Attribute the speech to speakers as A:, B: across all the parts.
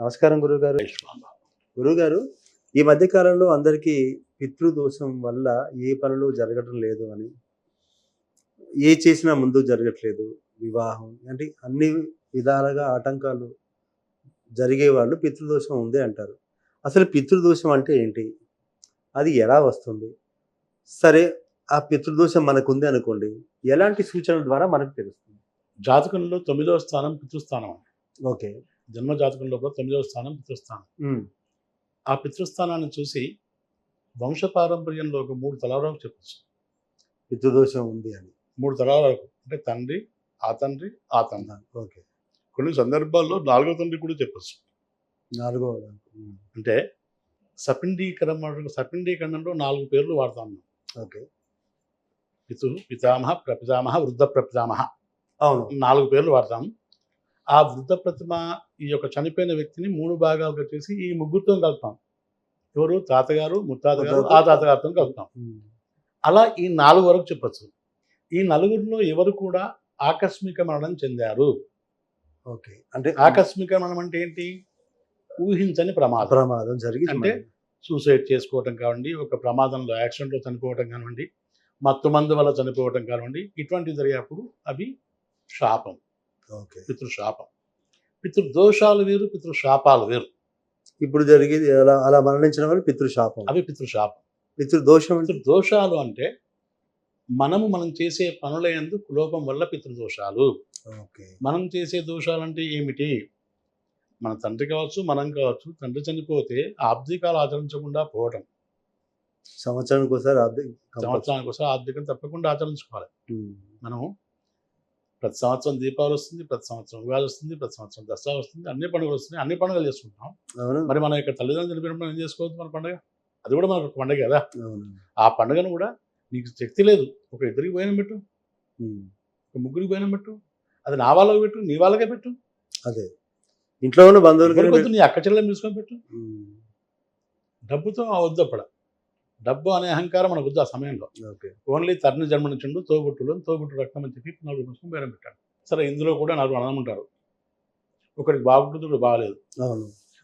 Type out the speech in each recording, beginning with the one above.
A: నమస్కారం గురుగారు గురుగారు ఈ మధ్య కాలంలో అందరికీ పితృదోషం వల్ల ఏ పనులు జరగటం లేదు అని ఏ చేసినా ముందు జరగట్లేదు. వివాహం అంటే అన్ని విధాలుగా ఆటంకాలు జరిగే వాళ్ళు పితృదోషం ఉంది అంటారు. అసలు పితృదోషం అంటే ఏంటి? అది ఎలా వస్తుంది? సరే ఆ పితృదోషం మనకు ఉంది అనుకోండి. ఎలాంటి సూచనల ద్వారా మనకు తెలుస్తుంది?
B: జాతకంలో తొమ్మిదవ స్థానం పితృస్థానం
A: ఓకే.
B: జన్మ జాతకంలో కూడా తొమ్మిదవ స్థానం పితృస్థానం. ఆ పితృస్థానాన్ని చూసి వంశపారంపర్యంలో ఒక మూడు తరాల వరకు చెప్పచ్చు.
A: పితృదోషం ఉంది అని.
B: మూడు తరాల వరకు. అంటే తండ్రి ఆ తండ్రి ఆ తండ్రి.
A: ఓకే.
B: కొన్ని సందర్భాల్లో నాలుగో తండ్రి కూడా చెప్పచ్చు.
A: నాలుగో
B: అంటే సపిండీకరణ సపిండీకరణలో నాలుగు పేర్లు వాడతాం మనం.
A: ఓకే.
B: పితు పితామహ ప్రపితామహ వృద్ధ ప్రపితామహ
A: అవును.
B: నాలుగు పేర్లు వాడతాం. ఆ వృద్ధ ప్రతిమ ఈ యొక్క చనిపోయిన వ్యక్తిని మూడు భాగాలుగా చేసి ఈ ముగ్గురితో కలుపుతాం. ఎవరు? తాతగారు ముత్తాతగారు ఆ తాతగారితో కలుపుతాం. అలా ఈ నాలుగు వరకు చెప్పచ్చు. ఈ నలుగురిలో ఎవరు కూడా ఆకస్మిక మరణం చెందారు?
A: ఓకే. అంటే
B: ఆకస్మిక మరణం అంటే ఏంటి? ఊహించని ప్రమాదం.
A: ప్రమాదం జరిగి
B: అంటే సూసైడ్ చేసుకోవటం కానివ్వండి ఒక ప్రమాదంలో యాక్సిడెంట్లో చనిపోవటం కానివ్వండి మత్తు మందు వల్ల చనిపోవటం కానివ్వండి ఇటువంటివి జరిగేప్పుడు అవి శాపం.
A: ఓకే.
B: పితృశాపం. పితృదోషాలు వేరు పితృశాపాలు వేరు.
A: ఇప్పుడు జరిగేది అలా అలా మరణించిన వాళ్ళు పితృశాపం.
B: అవి పితృశాపం.
A: పితృదోషం
B: పితృదోషాలు అంటే మనము మనం చేసే పనుల యందు లోపం వల్ల పితృదోషాలు.
A: ఓకే.
B: మనం చేసే దోషాలు అంటే ఏమిటి? మన తండ్రి కావచ్చు మనం కావచ్చు తండ్రి చనిపోతే ఆబ్దికాలు ఆచరించకుండా పోవటం.
A: సంవత్సరానికి ఒకసారి కంపల్సరీ.
B: సంవత్సరానికి ఒకసారి ఆబ్దికం తప్పకుండా ఆచరించుకోవాలి. మనం ప్రతి సంవత్సరం దీపావళి వస్తుంది ప్రతి సంవత్సరం ఉగాది వస్తుంది ప్రతి సంవత్సరం దసరా వస్తుంది అన్ని పండుగలు వస్తున్నాయి అన్ని పండుగలు చేసుకుంటాం మరి మనం ఇక్కడ తల్లిదండ్రులు చనిపోయినప్పుడు ఏం చేసుకోవద్దు మన పండుగ? అది కూడా మనకు పండుగ కదా. ఆ పండుగను కూడా నీకు శక్తి లేదు. ఒక ఇద్దరికి పోయిన పెట్టు. ఒక ముగ్గురికి పోయిన పెట్టు. అది నా వాళ్ళకి పెట్టు నీ వాళ్ళకే పెట్టు.
A: అదే. ఇంట్లో ఉన్న
B: ఎవరికొద్దు నీ అక్క చెల్లెలు తీసుకొని పెట్టు. డబ్బుతో వద్దు అప్పుడు డబ్బు అనే అహంకారం మనకు వద్దు ఆ సమయంలో.
A: ఓకే.
B: ఓన్లీ తరుణ జన్మనిచ్చిండు తోబుట్టులు తోబుట్టు రక్తం అని చెప్పి నలుగురు ముసుకుని బేరం పెట్టాడు సరే ఇందులో కూడా నలుగురు అన్నం ఉంటారు. ఒకరికి బాగుంటుంది ఒకటి బాగలేదు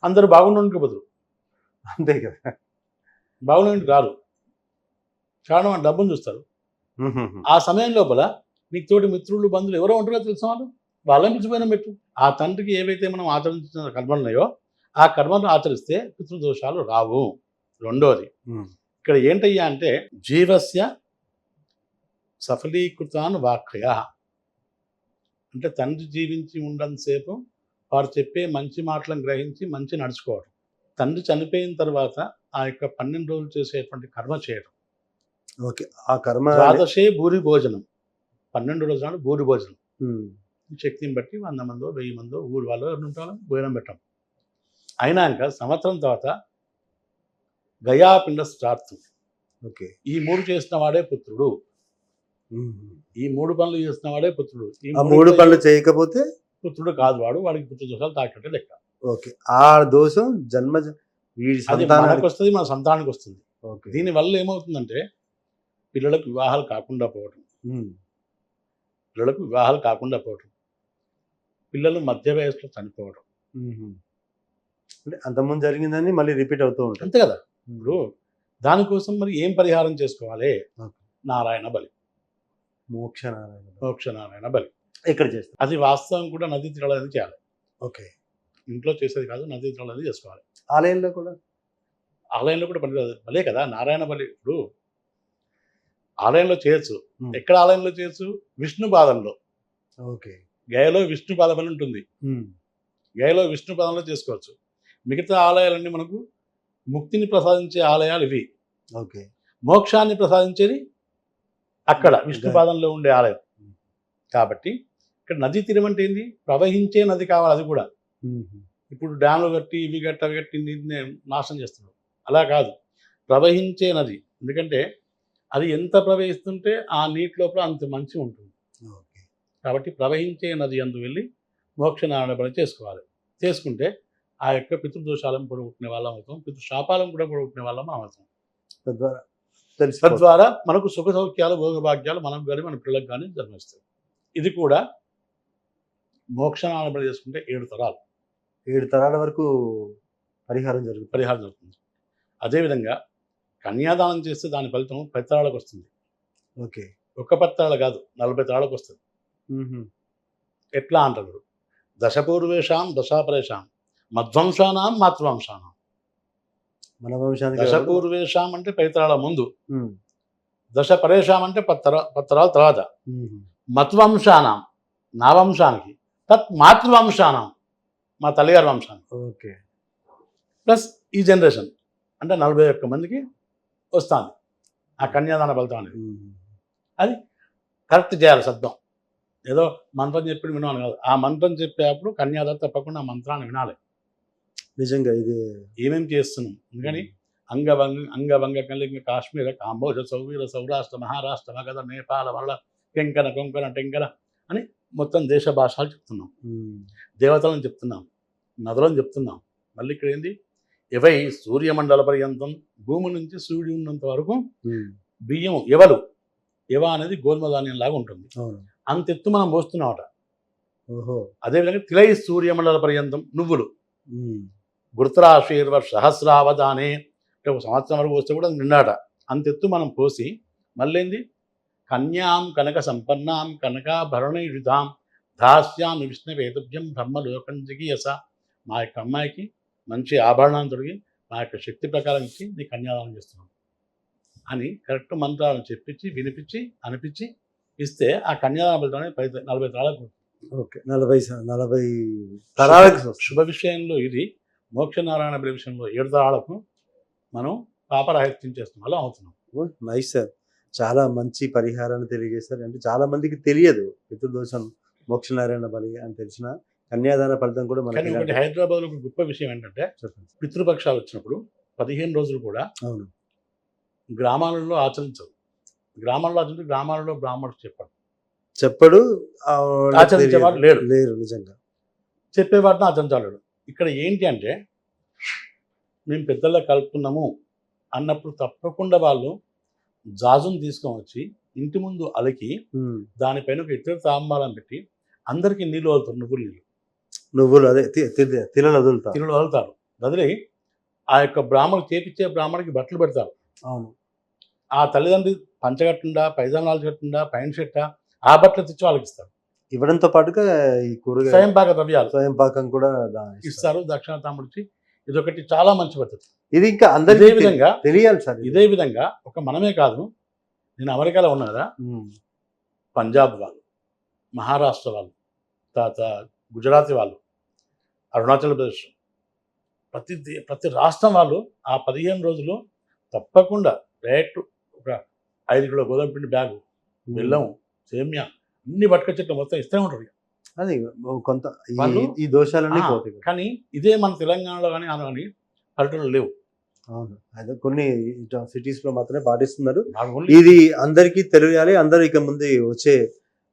B: అందరూ బదులు.
A: అంతే కదా.
B: బాగుండడానికి రారు. కారణం డబ్బును చూస్తారు. ఆ సమయం లోపల నీకు తోటి మిత్రులు బంధువులు ఎవరో ఉంటారో తెలిసిన వాళ్ళు? వాళ్ళని పిలిచిపోయినా పెట్టు. ఆ తండ్రికి ఏవైతే మనం ఆచరించిన కర్మలు ఉన్నాయో ఆ కర్మలను ఆచరిస్తే పితృదోషాలు రావు. రెండోది ఇక్కడ ఏంటయ్యా అంటే జీవస్య సఫలీకృతాన్ వాక్య. అంటే తండ్రి జీవించి ఉన్నంతసేపు వారు చెప్పే మంచి మాటలను గ్రహించి మంచి నడుచుకోవడం. తండ్రి చనిపోయిన తర్వాత ఆ యొక్క పన్నెండు రోజులు చేసేటువంటి కర్మ చేయడం.
A: ఓకే ఆ కర్మ
B: ద్వాదశే భూరి భోజనం. పన్నెండు రోజుల భూరి భోజనం. శక్తిని బట్టి వంద మందో వెయ్యి మందో ఊరు వాళ్ళు ఎవరు ఉంటారో భోజనం పెట్టాం అయినాక సంవత్సరం తర్వాత గయాపిండ శ్రార్థం
A: ఓకే.
B: ఈ మూడు చేసిన వాడే పుత్రుడు. ఈ మూడు పనులు చేసిన వాడే పుత్రుడు. ఈ మూడు
A: పనులు చేయకపోతే?
B: పుత్రుడు కాదు వాడు. వాడికి పుత్ర దోషాలు తాకినట్టే లెక్క.
A: ఓకే. ఆ దోషం జన్మ వీడి సంతానానికి
B: వస్తుంది మన సంతానానికి వస్తుంది.
A: ఓకే.
B: దీని వల్ల ఏమవుతుందంటే పిల్లలకు వివాహాలు కాకుండా పోవటం.
A: ఉమ్,
B: పిల్లలకు వివాహాలు కాకుండా పోవటం. పిల్లలు మధ్య వయసులో చనిపోవడం.
A: అంటే అంతకుముందు జరిగిందని మళ్ళీ రిపీట్ అవుతూ ఉంటుంది
B: అంతే కదా? ఇప్పుడు దానికోసం మరి ఏం పరిహారం చేసుకోవాలి. నారాయణ బలి.
A: మోక్ష నారాయణ
B: మోక్ష నారాయణ బలి.
A: ఎక్కడ చేస్తాం
B: అది వాస్తవం కూడా నదీ తీరాలని చేయాలి.
A: ఓకే.
B: ఇంట్లో చేసేది కాదు నదీ తీరాలని చేసుకోవాలి.
A: ఆలయంలో కూడా?
B: ఆలయంలో కూడా పని బలే కదా నారాయణ బలి ఇప్పుడు. ఆలయంలో చేయొచ్చు. ఎక్కడ ఆలయంలో చేయొచ్చు? విష్ణు పాదంలో.
A: ఓకే.
B: గయలో విష్ణు పాదం అని ఉంటుంది. గయలో విష్ణు పాదంలో చేసుకోవచ్చు. మిగతా ఆలయాలన్నీ మనకు ముక్తిని ప్రసాదించే ఆలయాలు ఇవి.
A: ఓకే.
B: మోక్షాన్ని ప్రసాదించేది అక్కడ విష్ణు పాదంలో ఉండే ఆలయం. కాబట్టి ఇక్కడ నదీ తీరం అంటే ఏంది? ప్రవహించే నది కావాలి అది కూడా. ఇప్పుడు డ్యామ్లు కట్టి ఇవి కట్టి అవి కట్టి నీటిని నాశనం చేస్తున్నాడు అలా కాదు. ప్రవహించే నది. ఎందుకంటే అది ఎంత ప్రవహిస్తుంటే ఆ నీటి లోపల అంత మంచి ఉంటుంది.
A: ఓకే.
B: కాబట్టి ప్రవహించే నది అందు వెళ్ళి మోక్షనారాయణ బలి చేసుకోవాలి. చేసుకుంటే ఆ యొక్క పితృదోషాలను పొడగొట్టిన వాళ్ళం అవుతాం. పితృశాపాలను కూడా పొడగొట్టిన వాళ్ళం మనం అవుతాం.
A: తద్వారా తెలిసి
B: తద్వారా మనకు సుఖ సౌఖ్యాలు భోగభాగ్యాలు మనకు కానీ మన పిల్లలకు కానీ జన్మిస్తాయి. ఇది కూడా బలి చేసుకుంటే ఏడు తరాలు.
A: ఏడు తరాల వరకు పరిహారం జరుగుతుంది.
B: పరిహారం జరుగుతుంది. అదేవిధంగా కన్యాదానం చేస్తే దాని ఫలితం పది తరాలకు వస్తుంది.
A: ఓకే.
B: ఒక్క పది తరాలు కాదు నలభై తరాలకు వస్తుంది. ఎట్లా అంటారు? దశపూర్వేషాం దశాపరేషాం. మధ్వంశానాం మాతృవంశానాం.
A: మన వంశానికి
B: దశపూర్వేషాం అంటే పది తరాల ముందు. దశ పరేషాం అంటే పది తర పది తరాల తర్వాత. మత్వంశానాం నా వంశానికి తత్ మాతృవంశానాం మా తల్లిగారి వంశానికి.
A: ఓకే.
B: ప్లస్ ఈ జనరేషన్ అంటే నలభై ఒక్క మందికి వస్తుంది. ఆ కన్యాదాన ఫలితం అనేది.
A: ఉమ్,
B: కరెక్ట్ చేయాలి శబ్దం. ఏదో మంత్రం చెప్పి వినాలి కాదు. ఆ మంత్రం చెప్పేటప్పుడు కన్యాదాత తప్పకుండా ఆ మంత్రాన్ని వినాలి.
A: నిజంగా ఇది
B: ఏమేం చేస్తున్నాం? అందుకని అంగవంగ అంగవంగ కలింగ కాశ్మీర కాంబోజ సౌవీర సౌరాష్ట్ర మహారాష్ట్ర మగధ నేపాల వల్ల కెంకన కొంకణ టెంకన అని మొత్తం దేశ భాషలు చెప్తున్నాం. దేవతలను చెప్తున్నాం. నదులను చెప్తున్నాం. మళ్ళీ ఇక్కడ ఏంది? ఇవై సూర్యమండల పర్యంతం భూమి నుంచి సూర్యుడు ఉన్నంత వరకు బియ్యం ఎవలు? ఎవ అనేది గోధుమ ధాన్యం లాగా ఉంటుంది. అంత ఎత్తు మనం పోస్తున్నామట
A: ఓహో.
B: అదేవిధంగా తిలై సూర్యమండల పర్యంతం నువ్వులు. వృత్రాశీర్వ సహస్రావధానే అంటే ఒక సంవత్సరం వరకు వస్తే కూడా నిండాట అంత ఎత్తు మనం పోసి మళ్ళీ కన్యాం కనక సంపన్నాం కనకాభరణయుధాం దాస్యాం విష్ణువేదభ్యం బ్రహ్మలోకం జిగియస మా యొక్క అమ్మాయికి మంచి ఆభరణాన్ని తొడిగి మా యొక్క శక్తి ప్రకారం ఇచ్చి నీ కన్యాదానం చేస్తున్నాం అని కరెక్ట్ మంత్రాలను చెప్పించి వినిపించి అనిపించి ఇస్తే ఆ కన్యాదాన ఫలితం పది నలభై తరాలకు
A: ఓకే. నలభై నలభై తరాలకు
B: శుభ విషయంలో ఇది. మోక్షనారాయణ బలి విషయంలో ఏడు తరాలకు మనం పాపరాహిత్యం చేస్తున్నాం అలా అవుతున్నాం.
A: Nice sir. చాలా మంచి పరిహారాన్ని తెలియజేశారు. అంటే చాలా మందికి తెలియదు పితృదోషం మోక్షనారాయణ బలి అని తెలిసిన కన్యాదాన ఫలితం కూడా మనకి
B: ఒకటి హైదరాబాద్లో ఒక గొప్ప విషయం ఏంటంటే
A: చెప్పండి.
B: పితృపక్షాలు వచ్చినప్పుడు పదిహేను రోజులు కూడా
A: అవును.
B: గ్రామాలలో ఆచరించవు గ్రామాల్లో ఆచరించి గ్రామాలలో బ్రాహ్మణుడు చెప్పాడు.
A: చెప్పడు ఆ వాళ్ళకి
B: ఆచరించేవారు
A: తెలియదు.
B: లేరు.
A: లేరు నిజంగా.
B: చెప్పేవాటిని ఆచరించాడు ఇక్కడ ఏంటి అంటే మేము పెద్దల్లో కలుపుతున్నాము అన్నప్పుడు తప్పకుండా వాళ్ళు జాజును తీసుకొని వచ్చి ఇంటి ముందు అలికి. దానిపైన ఒక ఇతర తాంబాలం పెట్టి అందరికీ నీళ్ళు వదులుతారు నువ్వులు నీళ్ళు.
A: నువ్వులు అదే తిలలు వదులుతా
B: తిరులు వదులుతారు. వదిలి ఆ యొక్క బ్రాహ్మణుడు చేపించే బ్రాహ్మణుడికి బట్టలు పెడతారు.
A: అవును.
B: ఆ తల్లిదండ్రి పంచగట్టుండా పైజానాలు కట్టుండా పైన షర్ట ఆ బట్టలు తెచ్చి వాళ్ళకి ఇస్తారు.
A: ఇవ్వడంతో పాటుగా ఈ కూరగాయ
B: స్వయం పాక ద్రవ్యాలు
A: స్వయం పాకం కూడా ఇస్తారు.
B: ఇస్తారు దక్షిణ తాముడిచి ఇదొకటి చాలా మంచి పద్ధతి
A: ఇది ఇంకా తె-
B: విధంగా
A: తెలియాలి సార్ ఇది.
B: విధంగా ఒక మనమే కాదు నేను అమెరికాలో ఉన్నా కదా
A: ఉమ్.
B: పంజాబ్ వాళ్ళు మహారాష్ట్ర వాళ్ళు తర్వాత గుజరాతీ వాళ్ళు అరుణాచల్ ప్రదేశ్ ప్రతి ప్రతి రాష్ట్రం వాళ్ళు ఆ పదిహేను రోజులు తప్పకుండా డైరెక్ట్ ఒక ఐదు కిలో గోధుమ పిండి బ్యాగు బెల్లం సేమ్య అన్ని పట్టుకొచ్చేట్లు మొత్తం ఇస్తూనే ఉంటారు
A: అది కొంత ఈ- దోషాలన్నీ పోతాయి
B: కానీ ఇదే మన తెలంగాణలో కానీ ఆంధ్ర కానీ పల్లెటూళ్ళు లేవు.
A: అవును. అదే కొన్ని సిటీస్లో మాత్రమే పాటిస్తున్నారు. ఇది అందరికీ తెలియాలి అందరూ ఇక ముందు వచ్చే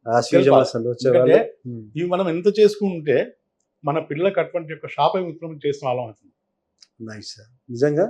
A: వచ్చే
B: ఇవి మనం ఎంత చేసుకుంటే మన పిల్లలకు అటువంటి యొక్క శాప విక్రమం చేసిన వాళ్ళం అవుతుంది
A: నైస్ సార్ నిజంగా